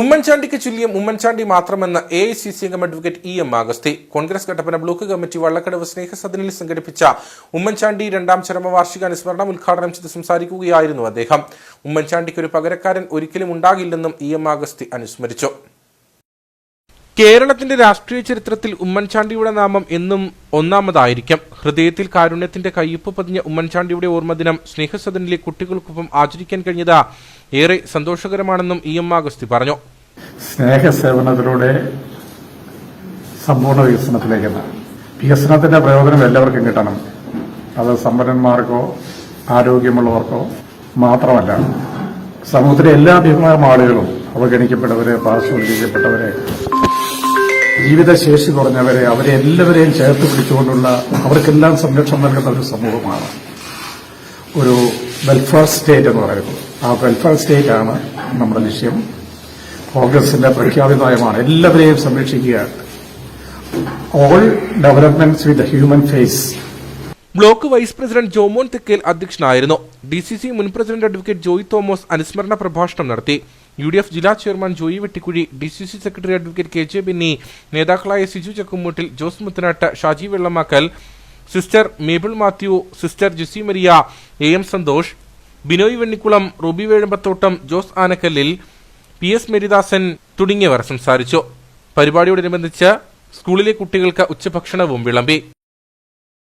ഉമ്മൻചാണ്ടിക്ക് ചൊല്ലിയും ഉമ്മൻചാണ്ടി മാത്രമെന്ന് എ ഐ സി സി അംഗം advocate E M Augusthy. Congress Kattappana block committee Vallakkadavu സ്നേഹസദനിൽ സംഘടിപ്പിച്ച ഉമ്മൻചാണ്ടി രണ്ടാം ചരമവാർഷിക അനുസ്മരണം ഉദ്ഘാടനം ചെയ്ത് സംസാരിക്കുകയായിരുന്നു അദ്ദേഹം. ഉമ്മൻചാണ്ടിക്ക് ഒരു പകരക്കാരൻ ഒരിക്കലും ഉണ്ടാകില്ലെന്നും ഇ എം ആഗസ്തി അനുസ്മരിച്ചു. കേരളത്തിന്റെ രാഷ്ട്രീയ ചരിത്രത്തിൽ ഉമ്മൻചാണ്ടിയുടെ നാമം എന്നും ഒന്നാമതായിരിക്കും. ഹൃദയത്തിൽ കാരുണ്യത്തിന്റെ കയ്യൊപ്പ് പതിഞ്ഞ ഉമ്മൻചാണ്ടിയുടെ ഓർമ്മദിനം സ്നേഹസദനിലെ കുട്ടികൾക്കൊപ്പം ആചരിക്കാൻ കഴിഞ്ഞത് ഏറെ സന്തോഷകരമാണെന്നും ഇ എം ആഗസ്തി പറഞ്ഞു. സ്നേഹസേവനത്തിലൂടെ സമ്പൂർണ വികസനത്തിലേക്കെന്ന് വികസനത്തിന്റെ പ്രയോജനം എല്ലാവർക്കും കിട്ടണം. അത് സമ്പന്നന്മാർക്കോ ആരോഗ്യമുള്ളവർക്കോ മാത്രമല്ല. സമൂഹത്തിലെ എല്ലാ വിഭാഗം ആളുകളും അവഗണിക്കപ്പെട്ടവരെ പാർശ്വവൽക്കരിക്കപ്പെട്ടവരെ ജീവിതശേഷി കുറഞ്ഞവരെ അവരെ എല്ലാവരെയും ചേർത്ത് പിടിച്ചുകൊണ്ടുള്ള അവർക്കെല്ലാം സംരക്ഷണം നൽകുന്ന ഒരു സമൂഹമാണ്. ഒരു വെൽഫെയർ സ്റ്റേറ്റ് എന്ന് പറയുന്നത്. ആ വെൽഫെയർ സ്റ്റേറ്റ് ആണ് നമ്മുടെ ലക്ഷ്യം. കോൺഗ്രസിന്റെ പ്രഖ്യാപിതമായമാണ് എല്ലാവരെയും സംരക്ഷിക്കുക. All developments with human face block vice president Jomon Thekkel അധ്യക്ഷനായിരുന്നു. ഡി സി സി മുൻ പ്രസിഡന്റ് അഡ്വക്കേറ്റ് ജോയ് തോമസ് അനുസ്മരണ പ്രഭാഷണം നടത്തി. യു ഡി എഫ് ജില്ലാ chairman Joy Vettikuzhy D C C secretary advocate K J Binny നേതാക്കളായ Siju Chakkumoottil Jose Muthanattu Shaji Vellamakkal sister Mabel Mathew sister Jessy Maria A M Santhosh Binoy Vennikkulam Ruby Vezhambathottam Jose Anakkallil P S Maridasan തുടങ്ങിയവർ സംസാരിച്ചു. പരിപാടിയോടനുബന്ധിച്ച് സ്കൂളിലെ കുട്ടികൾക്ക് ഉച്ചഭക്ഷണവും വിളമ്പി.